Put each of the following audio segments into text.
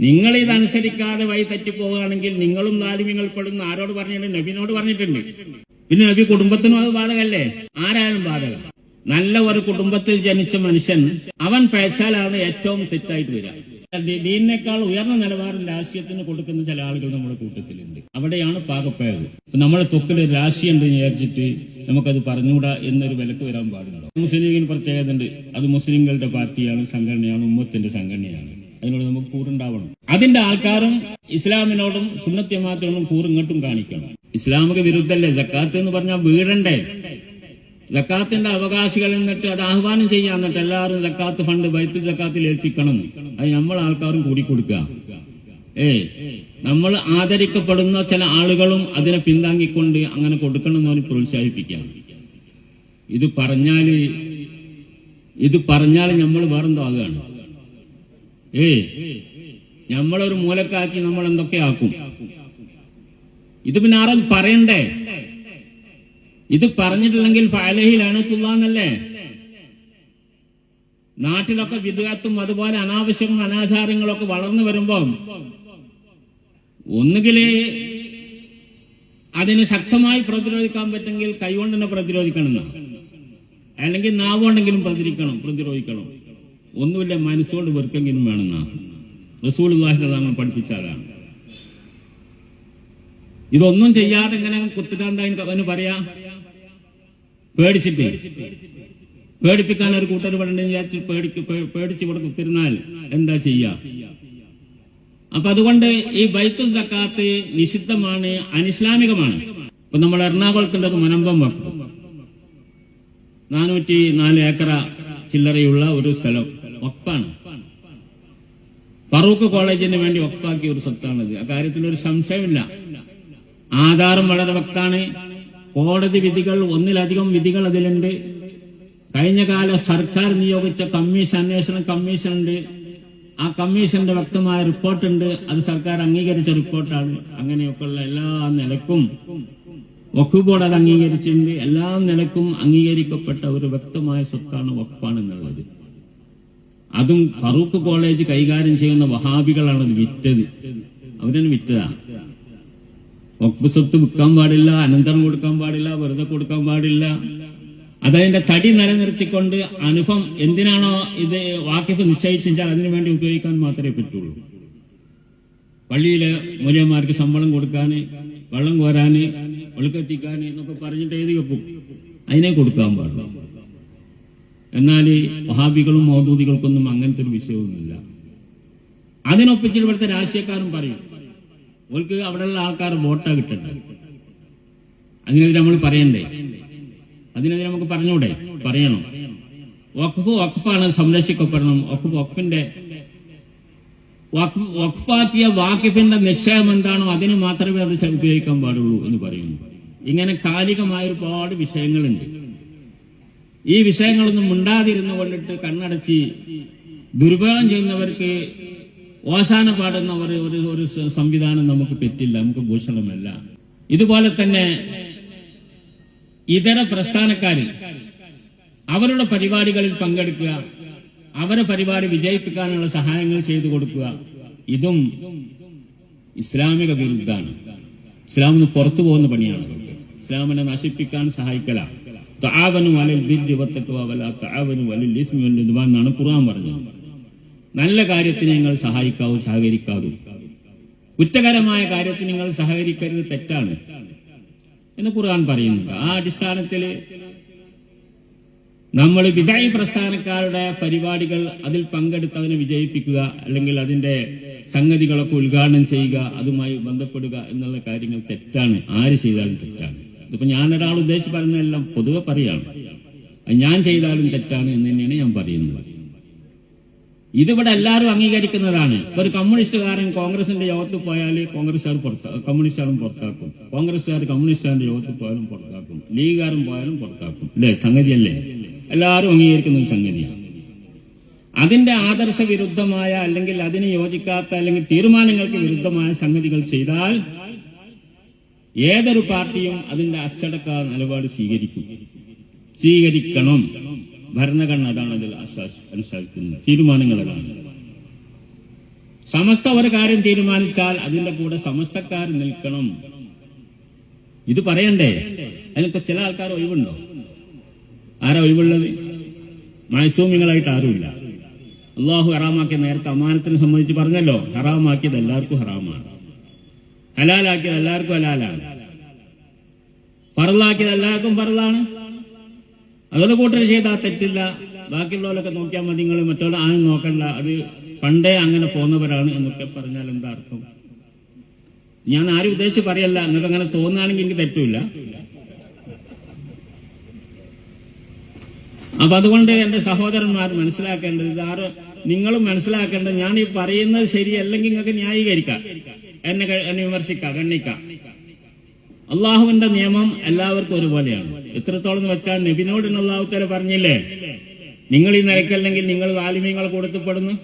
നിങ്ങൾ ഇതനുസരിക്കാതെ വഴി തെറ്റിപ്പോവുകയാണെങ്കിൽ നിങ്ങളും നാലുമിങ്ങൾപ്പെടുന്ന പെടുന്ന ആരോട് പറഞ്ഞിട്ടുണ്ട്? നബിനോട് പറഞ്ഞിട്ടുണ്ട്. പിന്നെ നബി കുടുംബത്തിനും അത് ബാധകല്ലേ? ആരായാലും ബാധകം. നല്ല ഒരു കുടുംബത്തിൽ ജനിച്ച മനുഷ്യൻ അവൻ പേച്ചാലാണ് ഏറ്റവും തെറ്റായിട്ട് വരിക. ദീനിനേക്കാൾ ഉയർന്ന നിലവാരം രാഷ്ട്രീയത്തിന് കൊടുക്കുന്ന ചില ആളുകൾ നമ്മുടെ കൂട്ടത്തിലുണ്ട്. അവിടെയാണ് പാകപ്പേത് ഇപ്പൊ നമ്മുടെ തൊക്കിൽ രാശിയുണ്ട് ഉണ്ട് വിചാരിച്ചിട്ട് നമുക്കത് പറഞ്ഞുകൂടാ എന്നൊരു വിലക്ക് വരാൻ പാടുണ്ടോ? മുസ്ലിം ലീഗിന് പ്രത്യേകത ഉണ്ട്. അത് മുസ്ലിങ്ങളുടെ പാർട്ടിയാണ് സംഘടനയാണ് ഉമ്മത്തിന്റെ സംഘടനയാണ്. അതിനോട് നമുക്ക് കൂറുണ്ടാവണം. അതിന്റെ ആൾക്കാരും ഇസ്ലാമിനോടും സുന്നത്യമാത്തിനോടും കൂറ് കൂറിങ്ങോട്ടും കാണിക്കണം. ഇസ്ലാമിക വിരുദ്ധല്ലേ? ജക്കാത്ത് എന്ന് പറഞ്ഞാൽ വീടണ്ടേ? ജക്കാത്തിന്റെ അവകാശികൾ എന്നിട്ട് അത് ആഹ്വാനം ചെയ്യാൻ എന്നിട്ട് എല്ലാവരും ജക്കാത്ത് ഫണ്ട് ബൈത്ത് ജക്കാത്തിൽ ഏൽപ്പിക്കണം. അത് നമ്മൾ ആൾക്കാരും കൂടി കൊടുക്കുക. ഏ നമ്മൾ ആദരിക്കപ്പെടുന്ന ചില ആളുകളും അതിനെ പിന്താങ്ങിക്കൊണ്ട് അങ്ങനെ കൊടുക്കണം എന്ന് പറഞ്ഞ് പ്രോത്സാഹിപ്പിക്കാം. ഇത് പറഞ്ഞാൽ ഇത് പറഞ്ഞാൽ നമ്മൾ വേറെന്തോ ആകുകയാണ് ഏ നമ്മളൊരു മൂലക്കാക്കി നമ്മൾ എന്തൊക്കെ ആക്കും ഇത് പിന്നെ ആരും പറയണ്ടേ? ഇത് പറഞ്ഞിട്ടില്ലെങ്കിൽ ഫലഹിലാണ് തുള്ളാന്നല്ലേ നാട്ടിലൊക്കെ വിദ്യാത്തും അതുപോലെ അനാവശ്യവും അനാചാരങ്ങളൊക്കെ വളർന്നു വരുമ്പം ഒന്നുകിൽ അതിന് ശക്തമായി പ്രതിരോധിക്കാൻ പറ്റുമെങ്കിൽ കൈകൊണ്ട് തന്നെ പ്രതിരോധിക്കണം. അല്ലെങ്കിൽ നാവുകൊണ്ടെങ്കിലും പ്രതിരിക്കണം പ്രതിരോധിക്കണം. ഒന്നുമില്ല മനസ്സുകൊണ്ട് വെറുക്കെങ്കിലും വേണമെന്നാ. റസൂൽ തങ്ങൾ പഠിപ്പിച്ചാലാണ് ഇതൊന്നും ചെയ്യാതെ ഇങ്ങനെ കുത്തുകാന്തായി അവന് പറയാ? പേടിച്ചിട്ട്. പേടിപ്പിക്കാൻ ഒരു കൂട്ടർ വേണ്ടെന്ന് വിചാരിച്ച് പേടിക്ക് പേടിച്ച് ഇവിടെ കുത്തിരുന്നാൽ എന്താ ചെയ്യാ? അപ്പൊ അതുകൊണ്ട് ഈ ബൈത്തുൽ സക്കാത്ത് നിഷിദ്ധമാണ് അനിസ്ലാമികമാണ്. ഇപ്പൊ നമ്മൾ എറണാകുളത്തിന്റെ ഒരു മുനമ്പം വെക്കും. നാനൂറ്റി നാല് ഏക്കറ ചില്ലറയുള്ള ഒരു സ്ഥലം. വഖഫാണ് ഫറൂഖ് കോളേജിന് വേണ്ടി വഖഫാക്കിയ ഒരു സ്വത്താണിത്. ആ കാര്യത്തിൽ ഒരു സംശയമില്ല. ആധാരം വളരെ വക്താണ് കോടതി വിധികൾ ഒന്നിലധികം വിധികൾ അതിലുണ്ട്. കഴിഞ്ഞ കാല സർക്കാർ നിയോഗിച്ച കമ്മീഷൻ അന്വേഷണ കമ്മീഷൻ ഉണ്ട്. ആ കമ്മീഷന്റെ വ്യക്തമായ റിപ്പോർട്ടുണ്ട്. അത് സർക്കാർ അംഗീകരിച്ച റിപ്പോർട്ടാണ്. അങ്ങനെയൊക്കെയുള്ള എല്ലാ നിലക്കും വഖഫ് ബോർഡ് അത് അംഗീകരിച്ചിട്ടുണ്ട്. എല്ലാ നിലക്കും അംഗീകരിക്കപ്പെട്ട ഒരു വ്യക്തമായ സ്വത്താണ് വഖഫാണ് എന്നുള്ളത് അതും ഫറൂഖ് കോളേജ് കൈകാര്യം ചെയ്യുന്ന വഹാബികളാണ് വിറ്റത്. അവരാണ് വിറ്റതാ. വക്ഫ് സ്വത്ത് വിൽക്കാൻ പാടില്ല അനന്തരം കൊടുക്കാൻ പാടില്ല വെറുതെ കൊടുക്കാൻ പാടില്ല. അതതിന്റെ തടി നിലനിർത്തിക്കൊണ്ട് അനുഭവം എന്തിനാണോ ഇത് വാക്കിഫ് നിശ്ചയിച്ചാൽ അതിനു വേണ്ടി ഉപയോഗിക്കാൻ മാത്രമേ പറ്റുള്ളൂ. പള്ളിയിലെ മൂല്യന്മാർക്ക് ശമ്പളം കൊടുക്കാന് വെള്ളം കോരാന് വെളുക്കെത്തിക്കാന് എന്നൊക്കെ പറഞ്ഞിട്ട് എഴുതി വെക്കും. അതിനെ കൊടുക്കാൻ പാടില്ല. എന്നാൽ വഹാബികളും മൗദൂദികൾക്കൊന്നും അങ്ങനത്തെ ഒരു വിഷയമൊന്നുമില്ല. അതിനൊപ്പിച്ച് ഇവിടുത്തെ രാഷ്ട്രീയക്കാരും പറയും അവർക്ക് അവിടെയുള്ള ആൾക്കാർ വോട്ടാ കിട്ടണ്ടേ? അതിനെതിരെ നമ്മൾ പറയണ്ടേ? അതിനെതിരെ നമുക്ക് പറഞ്ഞൂടെ? പറയണം. വഖഫ് വഖഫാണ് സംരക്ഷിക്കപ്പെടണം. വഖഫ് വഖഫിന്റെ വഖഫ് വഖഫാക്കിയ വാക്കിഫിന്റെ നിശ്ചയം എന്താണോ അതിന് മാത്രമേ അത് ഉപയോഗിക്കാൻ പാടുള്ളൂ എന്ന് പറയുന്നു. ഇങ്ങനെ കാലികമായ ഒരുപാട് വിഷയങ്ങളുണ്ട്. ഈ വിഷയങ്ങളൊന്നും മിണ്ടാതിരുന്നു കൊണ്ടിട്ട് കണ്ണടച്ച് ദുരുപയോഗം ചെയ്യുന്നവർക്ക് ഓശാന പാടുന്ന ഒരു ഒരു സംവിധാനം നമുക്ക് പറ്റില്ല നമുക്ക് ഭൂഷണമല്ല. ഇതുപോലെ തന്നെ ഇതര പ്രസ്ഥാനക്കാർ അവരുടെ പരിപാടികളിൽ പങ്കെടുക്കുക അവരെ പരിപാടി വിജയിപ്പിക്കാനുള്ള സഹായങ്ങൾ ചെയ്തു കൊടുക്കുക ഇതും ഇസ്ലാമിക വിരുദ്ധാണ് ഇസ്ലാമിന് പുറത്തു പോകുന്ന പണിയാണ്. ഇസ്ലാമിനെ നശിപ്പിക്കാൻ സഹായിക്കല എന്നാണ് ഖുർആൻ പറഞ്ഞത്. നല്ല കാര്യത്തിന് നിങ്ങൾ സഹായിക്കാവൂ സഹകരിക്കാവൂ. കുറ്റകരമായ കാര്യത്തിന് നിങ്ങൾ സഹകരിക്കരുത് തെറ്റാണ്. എന്ന് ഖുർആൻ പറയുന്നുണ്ട്. ആ അടിസ്ഥാനത്തിൽ നമ്മൾ വിദായി പ്രസ്ഥാനക്കാരുടെ പരിപാടികൾ അതിൽ പങ്കെടുത്ത് അതിനെ വിജയിപ്പിക്കുക അല്ലെങ്കിൽ അതിന്റെ സംഗതികളൊക്കെ ഉദ്ഘാടനം ചെയ്യുക അതുമായി ബന്ധപ്പെടുക എന്നുള്ള കാര്യങ്ങൾ തെറ്റാണ്. ആര് ചെയ്താലും തെറ്റാണ്. ഇതിപ്പോ ഞാൻ ഒരാൾ ഉദ്ദേശിച്ച് പറയുന്നതെല്ലാം പൊതുവെ പറയാണ് ഞാൻ ചെയ്താലും തെറ്റാണ് എന്ന് തന്നെയാണ് ഞാൻ പറയുന്നത്. ഇതിവിടെ എല്ലാവരും അംഗീകരിക്കുന്നതാണ്. ഒരു കമ്മ്യൂണിസ്റ്റുകാരൻ കോൺഗ്രസിന്റെ യോഗത്തിൽ പോയാൽ കോൺഗ്രസ്സുകാർ കമ്മ്യൂണിസ്റ്റുകാരും പുറത്താക്കും. കോൺഗ്രസ്സുകാർ കമ്മ്യൂണിസ്റ്റുകാരുടെ യോഗത്തിൽ പോയാലും പുറത്താക്കും. ലീഗുകാരും പോയാലും പുറത്താക്കും. അല്ലേ? സംഗതിയല്ലേ? എല്ലാവരും അംഗീകരിക്കുന്ന ഒരു സംഗതിയാണ് അതിന്റെ ആദർശ വിരുദ്ധമായ അല്ലെങ്കിൽ അതിന് യോജിക്കാത്ത അല്ലെങ്കിൽ തീരുമാനങ്ങൾക്ക് വിരുദ്ധമായ സംഗതികൾ ചെയ്താൽ ഏതൊരു പാർട്ടിയും അതിന്റെ അച്ചടക്ക നിലപാട് സ്വീകരിക്കും. സ്വീകരിക്കണം. ഭരണഘടന അതാണ് അതിൽ അനുശാസിക്കുന്നത് തീരുമാനങ്ങൾ അതാണ്. സമസ്ത ഒരു കാര്യം തീരുമാനിച്ചാൽ അതിന്റെ കൂടെ സമസ്തക്കാർ നിൽക്കണം. ഇത് പറയണ്ടേ? അതിനൊക്കെ ചില ആൾക്കാർ ഒഴിവുണ്ടോ? ആരാ ഒഴിവുള്ളത്? മൈസൂമികളായിട്ട് ആരുമില്ല. അള്ളാഹു ഹറാമാക്കിയ നേരത്തെ അമാനത്തിനെ സംബന്ധിച്ച് പറഞ്ഞല്ലോ. ഹറാമാക്കിയത് എല്ലാവർക്കും ഹറാമാണ്. ഹലാലാക്കിയത് എല്ലാവർക്കും ഹലാലാണ്. പറലാക്കിയത് എല്ലാവർക്കും പറലാണ് അതുകൊണ്ട് കൂട്ടർ ചെയ്താൽ തെറ്റില്ല. ബാക്കിയുള്ളവരൊക്കെ നോക്കിയാൽ മതി നിങ്ങൾ മറ്റുള്ള ആരും നോക്കണ്ട. അത് പണ്ടേ അങ്ങനെ പോന്നവരാണ് എന്നൊക്കെ പറഞ്ഞാൽ എന്താ അർത്ഥം? ഞാൻ ആരും ഉദ്ദേശിച്ച് പറയല്ല. നിങ്ങൾക്ക് അങ്ങനെ തോന്നുകയാണെങ്കിൽ എനിക്ക് തെറ്റില്ല. അപ്പൊ അതുകൊണ്ട് എന്റെ സഹോദരന്മാർ മനസ്സിലാക്കേണ്ടത് ഇത് നിങ്ങളും മനസ്സിലാക്കേണ്ടത് ഞാൻ ഈ പറയുന്നത് ശരിയല്ലെങ്കിൽ നിങ്ങൾക്ക് ന്യായീകരിക്കാം. എന്നെ എന്നെ വിമർശിക്കാം ഗണ്ണിക്കാം അള്ളാഹുവിന്റെ നിയമം എല്ലാവർക്കും ഒരുപോലെയാണ്. എത്രത്തോളം വെച്ചാൽ നബിനോട് അള്ളാഹുത്തര പറഞ്ഞില്ലേ? നിങ്ങൾ ഈ നിരക്കല്ലെങ്കിൽ നിങ്ങൾ വാലിമ്യങ്ങൾ കൊടുത്തപ്പെടുന്നു.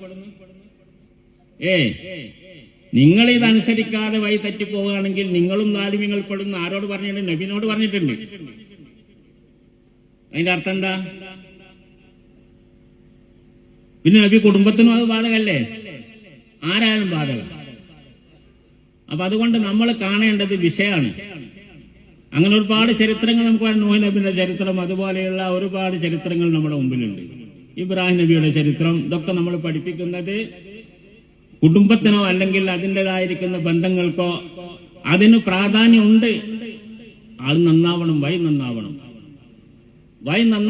ഏ നിങ്ങൾ ഇതനുസരിക്കാതെ വഴി തെറ്റിപ്പോവുകയാണെങ്കിൽ നിങ്ങളും താലിമ്യങ്ങൾ പെടുന്നു. ആരോട് പറഞ്ഞിട്ടുണ്ട്? നബിനോട് പറഞ്ഞിട്ടുണ്ട്. അതിന്റെ അർത്ഥം എന്താ? പിന്നെ നബി കുടുംബത്തിനും അത് ബാധകല്ലേ? ആരായാലും ബാധകം. അപ്പൊ അതുകൊണ്ട് നമ്മൾ കാണേണ്ടത് വിഷയമാണ്. അങ്ങനെ ഒരുപാട് ചരിത്രങ്ങൾ നമുക്ക് പറയാം. നൂഹ് നബിയുടെ ചരിത്രം അതുപോലെയുള്ള ഒരുപാട് ചരിത്രങ്ങൾ നമ്മുടെ മുമ്പിലുണ്ട്. ഇബ്രാഹിം നബിയുടെ ചരിത്രം ഇതൊക്കെ നമ്മൾ പഠിപ്പിക്കുന്നത് കുടുംബത്തിനോ അല്ലെങ്കിൽ അതിന്റെതായിരിക്കുന്ന ബന്ധങ്ങൾക്കോ അതിന് പ്രാധാന്യമുണ്ട്. ആൾ നന്നാവണം വൈ നന്നാവണം. വൈ നന്ന